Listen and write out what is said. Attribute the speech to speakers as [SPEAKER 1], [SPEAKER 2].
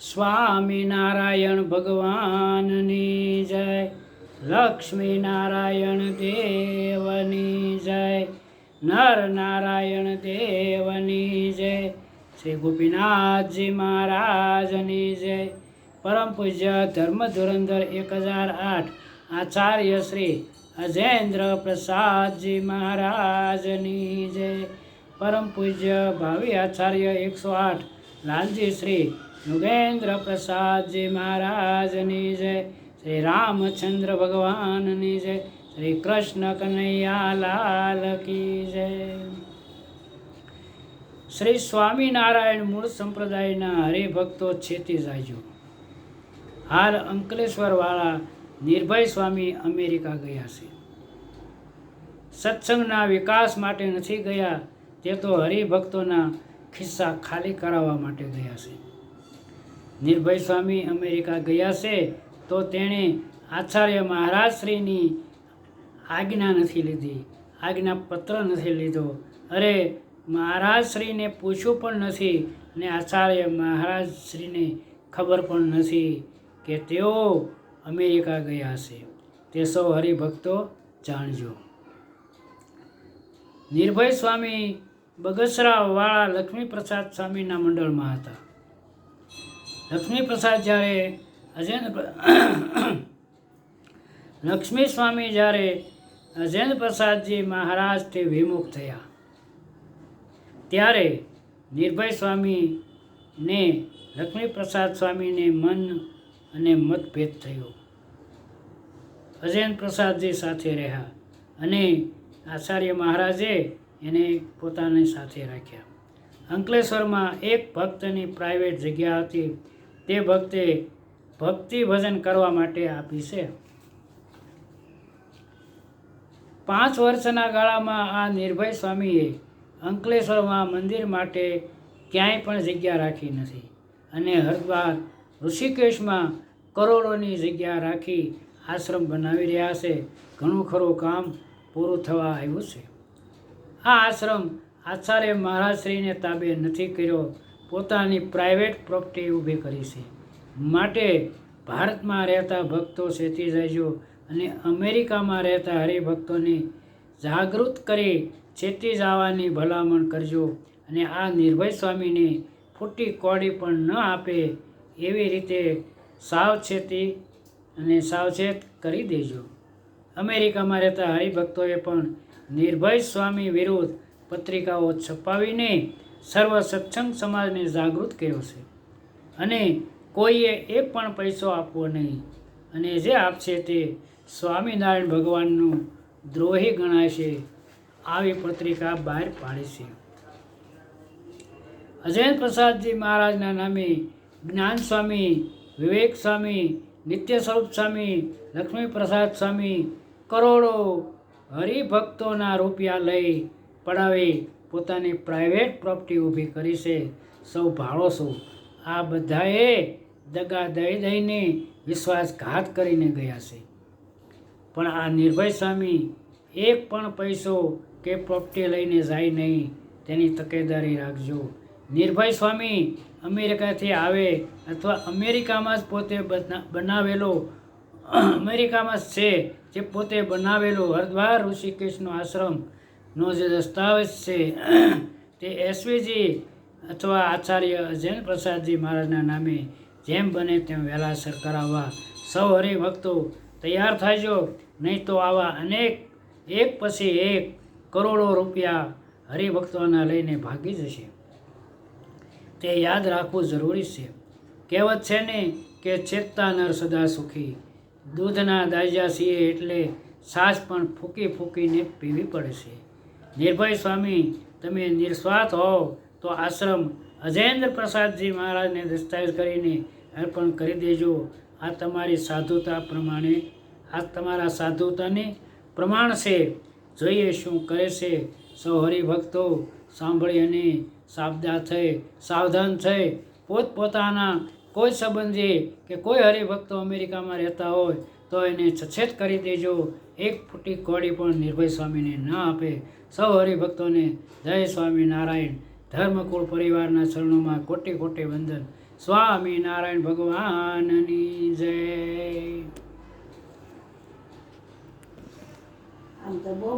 [SPEAKER 1] સ્વામિનારાયણ ભગવાનની જય લક્ષ્મી નારાયણ દેવની જય નર નારાયણ દેવની જય, શ્રી ગોપીનાથજી મહારાજની જય. પરમ પૂજ્ય ધર્મ ધુરંધર એક હજાર આઠ આચાર્ય શ્રી અજેન્દ્ર પ્રસાદજી મહારાજની જય. પરમ પૂજ્ય ભાવિ આચાર્ય એકસો આઠ લાલજી શ્રી યોગેન્દ્ર પ્રસાદજી મહારાજની જય. શ્રી રામચંદ્ર ભગવાનની જય. શ્રી કૃષ્ણ કનૈયા લાલ કી જય. શ્રી સ્વામિનારાયણ મૂળ સંપ્રદાયના હરિભક્તો છેતી જાજો હાલ અંકલેશ્વરવાળા નિર્ભય સ્વામી અમેરિકા ગયા છે. સત્સંગના વિકાસ માટે નથી ગયા, તે તો હરિભક્તોના ખિસ્સા ખાલી કરાવવા માટે ગયા છે. નિર્ભય સ્વામી અમેરિકા ગયા છે તો તેણે આચાર્ય મહારાજશ્રીની આજ્ઞા નથી લીધી આજ્ઞા પત્ર નથી લીધો. અરે, મહારાજશ્રીને પૂછ્યું પણ નથી અને આચાર્ય મહારાજશ્રીને ખબર પણ નથી કે તેઓ અમેરિકા ગયા છે. તે સૌ હરિભક્તો જાણજો. નિર્ભય સ્વામી બગસરાવાળા લક્ષ્મીપ્રસાદ સ્વામીના મંડળમાં હતા. લક્ષ્મીપ્રસાદ જ્યારે અજેન્દ્ર લક્ષ્મી સ્વામી જ્યારે અજેન્દ્ર પ્રસાદજી મહારાજથી વિમુખ થયા. ત્યારે નિર્ભય સ્વામીને, લક્ષ્મીપ્રસાદ સ્વામીને મન અને મતભેદ થયો. અજેન્દ્ર પ્રસાદજી સાથે રહ્યા અને આચાર્ય મહારાજે એને પોતાની સાથે રાખ્યા. અંકલેશ્વરમાં એક ભક્તની પ્રાઇવેટ જગ્યા હતી. તે ભક્તે ભક્તિ ભજન કરવા માટે આપી છે. પાંચ વર્ષના ગાળામાં આ નિર્ભય સ્વામીએ અંકલેશ્વરમાં મંદિર માટે ક્યાંય પણ જગ્યા રાખી નથી અને હરદ્વાર, ઋષિકેશમાં કરોડોની જગ્યા રાખી આશ્રમ બનાવી રહ્યા છે. ઘણું ખરું કામ પૂરું થવા આવ્યું છે. આ આશ્રમ આચાર્ય મહારાજશ્રીને તાબે નથી કર્યો. પોતાની પ્રાઇવેટ પ્રોપર્ટી ઊભી કરી છે. માટે ભારતમાં રહેતા ભક્તો સેતી જજો અને અમેરિકામાં રહેતા હરિભક્તોને જાગૃત કરી ચેતી જવાની ભલામણ કરજો અને આ નિર્ભય સ્વામીને ફૂટી કોડી પણ ન આપે એવી રીતે સાવચેતી અને સાવચેત કરી દેજો. અમેરિકામાં રહેતા હરિભક્તોએ પણ નિર્ભય સ્વામી વિરુદ્ધ પત્રિકાઓ છપાવીને સર્વ સત્સંગ સમાજને જાગૃત કર્યો છે. અને કોઈએ એક પણ પૈસો આપવો નહીં. અને જે આપશે તે સ્વામિનારાયણ ભગવાનનું દ્રોહી ગણાય છે આવી પત્રિકા બહાર પાડી છે. અજયંત પ્રસાદજી મહારાજના નામે જ્ઞાન સ્વામી, વિવેક સ્વામી નિત્ય સ્વરૂપ સ્વામી લક્ષ્મી પ્રસાદ સ્વામી કરોડો હરિભક્તોના રૂપિયા લઈ પડાવી પોતાની પ્રાઇવેટ પ્રોપર્ટી ઊભી કરી છે. સૌ ભાળો છો. આ બધાએ દગા દઈ દઈને વિશ્વાસઘાત કરીને ગયા છે. પણ આ નિર્ભય સ્વામી એક પણ પૈસો કે પ્રોપર્ટી લઈને જાય નહીં, તેની તકેદારી રાખજો. નિર્ભય સ્વામી અમેરિકાથી આવે અથવા અમેરિકામાં જ પોતે બના- બનાવેલો અમેરિકામાં છે, જે પોતે બનાવેલો હરદ્વાર ઋષિકેશનો આશ્રમનો જે દસ્તાવેજ છે, તે એસવીજી અથવા આચાર્ય જૈન પ્રસાદજી મહારાજના નામે જેમ બને તેમ વહેલાસર કરાવવા સૌ હરિભક્તો તૈયાર થાજો નહીં તો આવા અનેક, એક પછી એક કરોડો રૂપિયા હરિભક્તોના લઈને ભાગી જશે. તે યાદ રાખવું જરૂરી છે. કહેવત છે ને કે ચેતતા નર સદા સુખી. દૂધના દાજા છીએ એટલે સાસ પણ ફૂંકી ફૂંકીને પીવી પડે છે. નિર્ભય સ્વામી, તમે નિસ્વાર્થ હોવ તો આશ્રમ અજેન્દ્ર પ્રસાદજી મહારાજને દસ્તાવેજ કરીને અર્પણ કરી દેજો. આ તમારી સાધુતા પ્રમાણે, આ તમારા સાધુતાની પ્રમાણ છે. જોઈએ શું કરે છે. સૌ હરિભક્તો, સાંભળી અને સાબદા થઈ, સાવધાન થઈ, પોતપોતાના કોઈ સંબંધી કે કોઈ હરિભક્તો અમેરિકામાં રહેતા હોય, તો એને સચેત કરી દેજો. એક ફૂટી કોડી પણ નિર્ભય સ્વામીને ન આપે. સૌ હરિભક્તોને જય સ્વામિનારાયણ. ધર્મકુળ પરિવારના ચરણોમાં કોટી કોટી વંદન. સ્વામિનારાયણ ભગવાનની જય.
[SPEAKER 2] આમ તો બહુ